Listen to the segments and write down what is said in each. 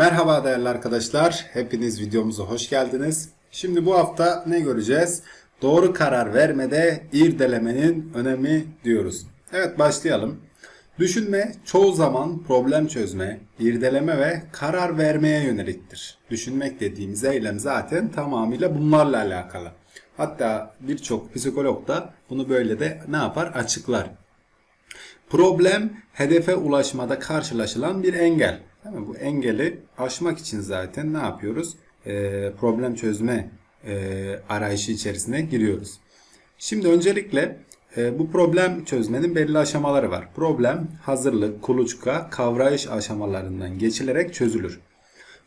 Merhaba değerli arkadaşlar. Hepiniz videomuza hoş geldiniz. Şimdi bu hafta ne göreceğiz? Doğru karar vermede irdelemenin önemi diyoruz. Evet başlayalım. Düşünme çoğu zaman problem çözme, irdeleme ve karar vermeye yöneliktir. Düşünmek dediğimiz eylem zaten tamamıyla bunlarla alakalı. Hatta birçok psikolog da bunu böyle de ne yapar? Açıklar. Problem hedefe ulaşmada karşılaşılan bir engel. Mi? Bu engeli aşmak için zaten ne yapıyoruz? Ee, problem çözme e, arayışı içerisine giriyoruz. Şimdi öncelikle e, bu problem çözmenin belli aşamaları var. Problem hazırlık, kuluçka, kavrayış aşamalarından geçilerek çözülür.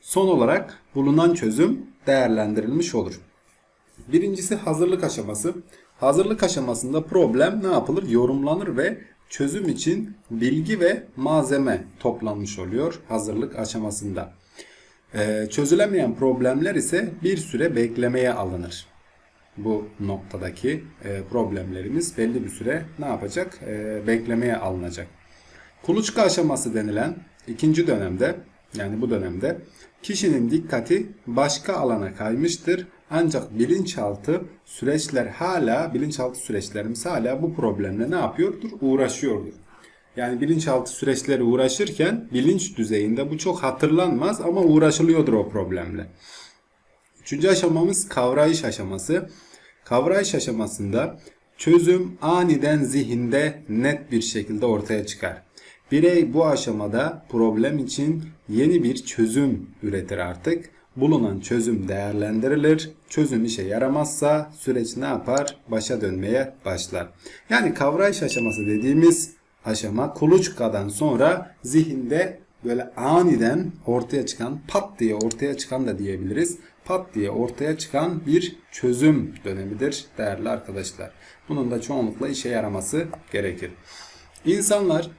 Son olarak bulunan çözüm değerlendirilmiş olur. Birincisi hazırlık aşaması. Hazırlık aşamasında problem ne yapılır? Yorumlanır ve çözüm için bilgi ve malzeme toplanmış oluyor hazırlık aşamasında. Ee, çözülemeyen problemler ise bir süre beklemeye alınır. Bu noktadaki e, problemlerimiz belli bir süre ne yapacak? E, beklemeye alınacak. Kuluçka aşaması denilen ikinci dönemde yani bu dönemde kişinin dikkati başka alana kaymıştır. Ancak bilinçaltı süreçler hala bilinçaltı süreçlerimiz hala bu problemle ne yapıyordur? Uğraşıyordur. Yani bilinçaltı süreçleri uğraşırken bilinç düzeyinde bu çok hatırlanmaz ama uğraşılıyordur o problemle. Üçüncü aşamamız kavrayış aşaması. Kavrayış aşamasında çözüm aniden zihinde net bir şekilde ortaya çıkar. Birey bu aşamada problem için yeni bir çözüm üretir artık. Bulunan çözüm değerlendirilir. Çözüm işe yaramazsa süreç ne yapar? Başa dönmeye başlar. Yani kavrayış aşaması dediğimiz aşama kuluçkadan sonra zihinde böyle aniden ortaya çıkan pat diye ortaya çıkan da diyebiliriz. Pat diye ortaya çıkan bir çözüm dönemidir değerli arkadaşlar. Bunun da çoğunlukla işe yaraması gerekir. İnsanlar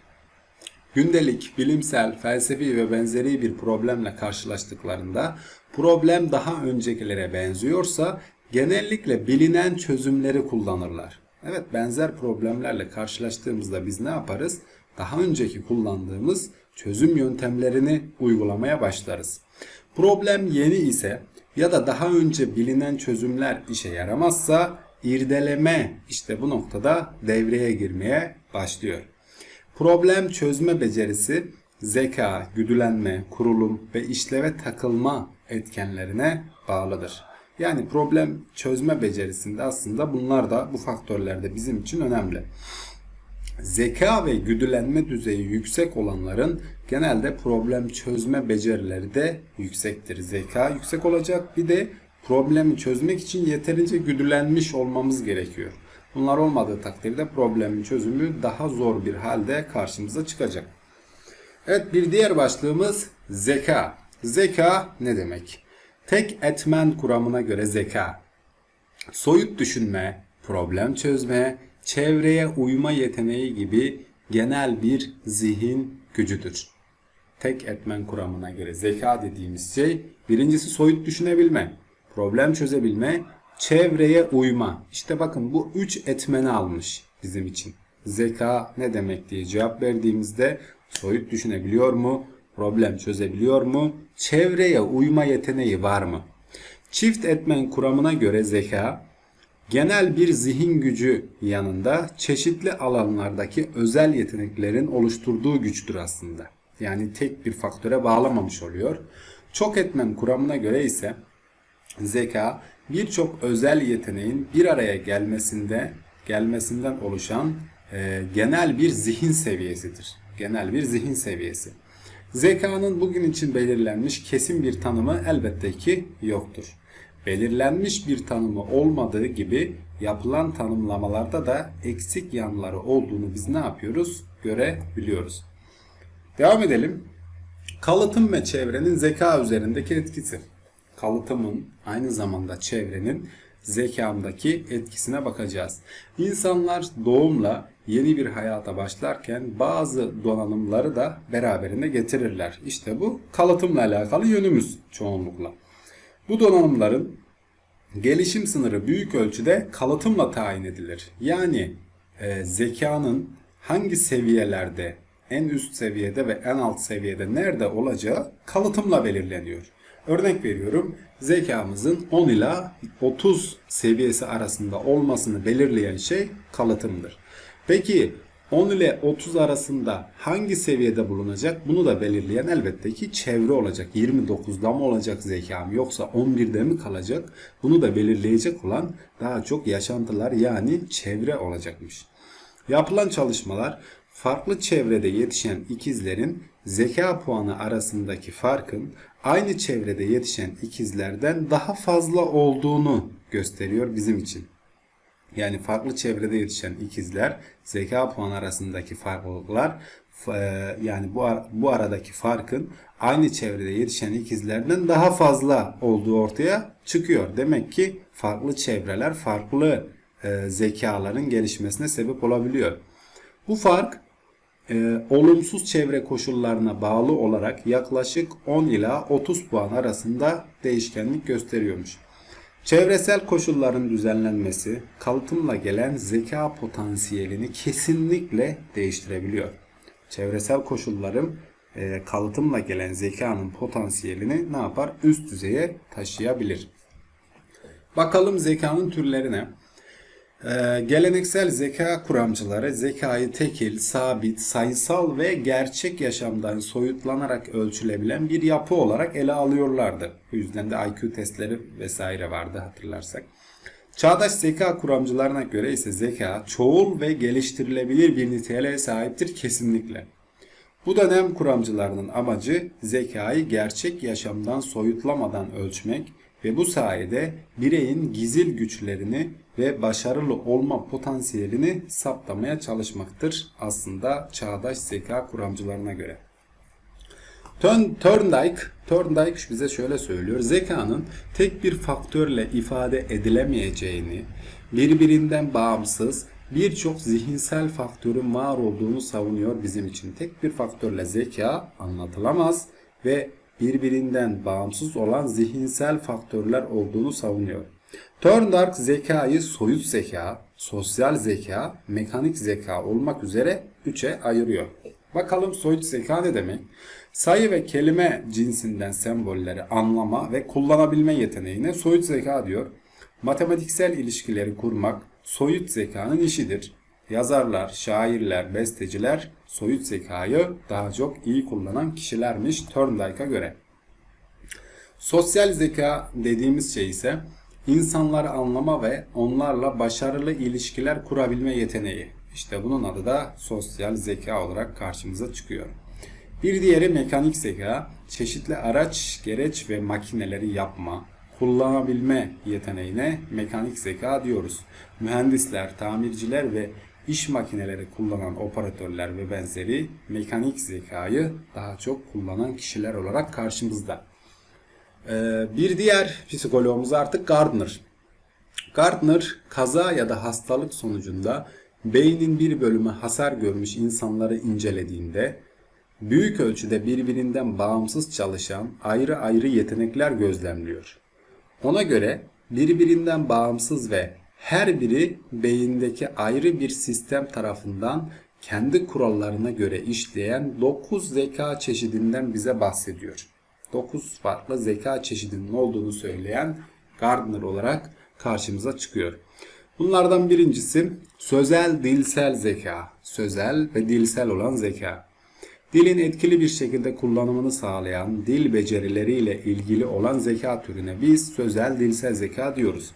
gündelik, bilimsel, felsefi ve benzeri bir problemle karşılaştıklarında problem daha öncekilere benziyorsa genellikle bilinen çözümleri kullanırlar. Evet benzer problemlerle karşılaştığımızda biz ne yaparız? Daha önceki kullandığımız çözüm yöntemlerini uygulamaya başlarız. Problem yeni ise ya da daha önce bilinen çözümler işe yaramazsa irdeleme işte bu noktada devreye girmeye başlıyor. Problem çözme becerisi zeka, güdülenme, kurulum ve işleve takılma etkenlerine bağlıdır. Yani problem çözme becerisinde aslında bunlar da bu faktörler de bizim için önemli. Zeka ve güdülenme düzeyi yüksek olanların genelde problem çözme becerileri de yüksektir. Zeka yüksek olacak bir de problemi çözmek için yeterince güdülenmiş olmamız gerekiyor. Bunlar olmadığı takdirde problemin çözümü daha zor bir halde karşımıza çıkacak. Evet bir diğer başlığımız zeka. Zeka ne demek? Tek etmen kuramına göre zeka. Soyut düşünme, problem çözme, çevreye uyma yeteneği gibi genel bir zihin gücüdür. Tek etmen kuramına göre zeka dediğimiz şey birincisi soyut düşünebilme, problem çözebilme, çevreye uyma. İşte bakın bu üç etmeni almış bizim için. Zeka ne demek diye cevap verdiğimizde soyut düşünebiliyor mu? Problem çözebiliyor mu? Çevreye uyma yeteneği var mı? Çift etmen kuramına göre zeka genel bir zihin gücü yanında çeşitli alanlardaki özel yeteneklerin oluşturduğu güçtür aslında. Yani tek bir faktöre bağlamamış oluyor. Çok etmen kuramına göre ise zeka birçok özel yeteneğin bir araya gelmesinde gelmesinden oluşan e, genel bir zihin seviyesidir. Genel bir zihin seviyesi. Zekanın bugün için belirlenmiş kesin bir tanımı elbette ki yoktur. Belirlenmiş bir tanımı olmadığı gibi yapılan tanımlamalarda da eksik yanları olduğunu biz ne yapıyoruz? Görebiliyoruz. Devam edelim. Kalıtım ve çevrenin zeka üzerindeki etkisi. Kalıtımın aynı zamanda çevrenin zekamdaki etkisine bakacağız. İnsanlar doğumla yeni bir hayata başlarken bazı donanımları da beraberinde getirirler. İşte bu kalıtımla alakalı yönümüz çoğunlukla. Bu donanımların gelişim sınırı büyük ölçüde kalıtımla tayin edilir. Yani e, zekanın hangi seviyelerde en üst seviyede ve en alt seviyede nerede olacağı kalıtımla belirleniyor. Örnek veriyorum zekamızın 10 ila 30 seviyesi arasında olmasını belirleyen şey kalıtımdır. Peki 10 ile 30 arasında hangi seviyede bulunacak bunu da belirleyen elbette ki çevre olacak. 29'da mı olacak zekam yoksa 11'de mi kalacak? Bunu da belirleyecek olan daha çok yaşantılar yani çevre olacakmış. Yapılan çalışmalar farklı çevrede yetişen ikizlerin zeka puanı arasındaki farkın aynı çevrede yetişen ikizlerden daha fazla olduğunu gösteriyor bizim için. Yani farklı çevrede yetişen ikizler zeka puanı arasındaki farklılıklar e, yani bu bu aradaki farkın aynı çevrede yetişen ikizlerden daha fazla olduğu ortaya çıkıyor. Demek ki farklı çevreler farklı e, zekaların gelişmesine sebep olabiliyor. Bu fark e, olumsuz çevre koşullarına bağlı olarak yaklaşık 10 ila 30 puan arasında değişkenlik gösteriyormuş. Çevresel koşulların düzenlenmesi kalıtımla gelen zeka potansiyelini kesinlikle değiştirebiliyor. Çevresel koşulların e, kalıtımla gelen zekanın potansiyelini ne yapar? Üst düzeye taşıyabilir. Bakalım zekanın türlerine. Ee, geleneksel zeka kuramcıları zekayı tekil, sabit, sayısal ve gerçek yaşamdan soyutlanarak ölçülebilen bir yapı olarak ele alıyorlardı. Bu yüzden de IQ testleri vesaire vardı hatırlarsak. Çağdaş zeka kuramcılarına göre ise zeka çoğul ve geliştirilebilir bir niteliğe sahiptir kesinlikle. Bu dönem kuramcılarının amacı zekayı gerçek yaşamdan soyutlamadan ölçmek ve bu sayede bireyin gizil güçlerini ve başarılı olma potansiyelini saptamaya çalışmaktır aslında çağdaş zeka kuramcılarına göre. Thorndike, Thorndike bize şöyle söylüyor. Zekanın tek bir faktörle ifade edilemeyeceğini, birbirinden bağımsız birçok zihinsel faktörün var olduğunu savunuyor bizim için. Tek bir faktörle zeka anlatılamaz ve birbirinden bağımsız olan zihinsel faktörler olduğunu savunuyor. Thorndike zekayı soyut zeka, sosyal zeka, mekanik zeka olmak üzere üçe ayırıyor. Bakalım soyut zeka ne demek? Sayı ve kelime cinsinden sembolleri anlama ve kullanabilme yeteneğine soyut zeka diyor. Matematiksel ilişkileri kurmak soyut zekanın işidir. Yazarlar, şairler, besteciler soyut zekayı daha çok iyi kullanan kişilermiş Thorndike'a göre. Sosyal zeka dediğimiz şey ise insanları anlama ve onlarla başarılı ilişkiler kurabilme yeteneği. İşte bunun adı da sosyal zeka olarak karşımıza çıkıyor. Bir diğeri mekanik zeka, çeşitli araç, gereç ve makineleri yapma, kullanabilme yeteneğine mekanik zeka diyoruz. Mühendisler, tamirciler ve iş makineleri kullanan operatörler ve benzeri mekanik zekayı daha çok kullanan kişiler olarak karşımızda. Ee, bir diğer psikologumuz artık Gardner. Gardner kaza ya da hastalık sonucunda beynin bir bölümü hasar görmüş insanları incelediğinde büyük ölçüde birbirinden bağımsız çalışan ayrı ayrı yetenekler gözlemliyor. Ona göre birbirinden bağımsız ve her biri beyindeki ayrı bir sistem tarafından kendi kurallarına göre işleyen 9 zeka çeşidinden bize bahsediyor. 9 farklı zeka çeşidinin olduğunu söyleyen Gardner olarak karşımıza çıkıyor. Bunlardan birincisi sözel dilsel zeka. Sözel ve dilsel olan zeka. Dilin etkili bir şekilde kullanımını sağlayan dil becerileriyle ilgili olan zeka türüne biz sözel dilsel zeka diyoruz.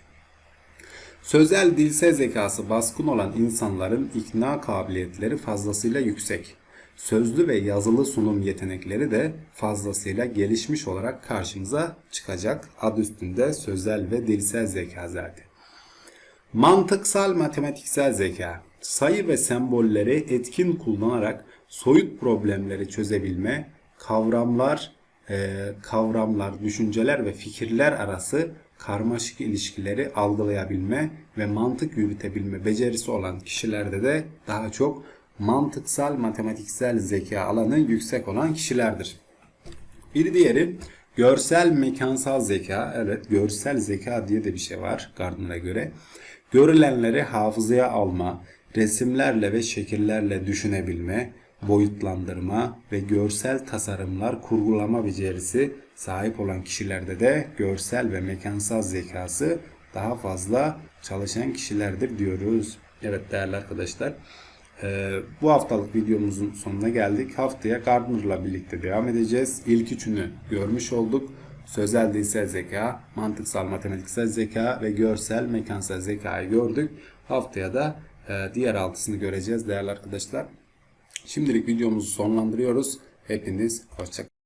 Sözel dilsel zekası baskın olan insanların ikna kabiliyetleri fazlasıyla yüksek. Sözlü ve yazılı sunum yetenekleri de fazlasıyla gelişmiş olarak karşımıza çıkacak. Ad üstünde sözel ve dilsel zeka zaten. Mantıksal matematiksel zeka, sayı ve sembolleri etkin kullanarak soyut problemleri çözebilme, kavramlar, kavramlar, düşünceler ve fikirler arası karmaşık ilişkileri algılayabilme ve mantık yürütebilme becerisi olan kişilerde de daha çok mantıksal matematiksel zeka alanı yüksek olan kişilerdir. Bir diğeri görsel mekansal zeka. Evet görsel zeka diye de bir şey var Gardner'a göre. Görülenleri hafızaya alma, resimlerle ve şekillerle düşünebilme, boyutlandırma ve görsel tasarımlar kurgulama becerisi sahip olan kişilerde de görsel ve mekansal zekası daha fazla çalışan kişilerdir diyoruz. Evet değerli arkadaşlar. Ee, bu haftalık videomuzun sonuna geldik. Haftaya Gardner'la birlikte devam edeceğiz. İlk üçünü görmüş olduk. Sözel dilsel zeka, mantıksal matematiksel zeka ve görsel mekansal zekayı gördük. Haftaya da e, diğer altısını göreceğiz değerli arkadaşlar. Şimdilik videomuzu sonlandırıyoruz. Hepiniz hoşçakalın.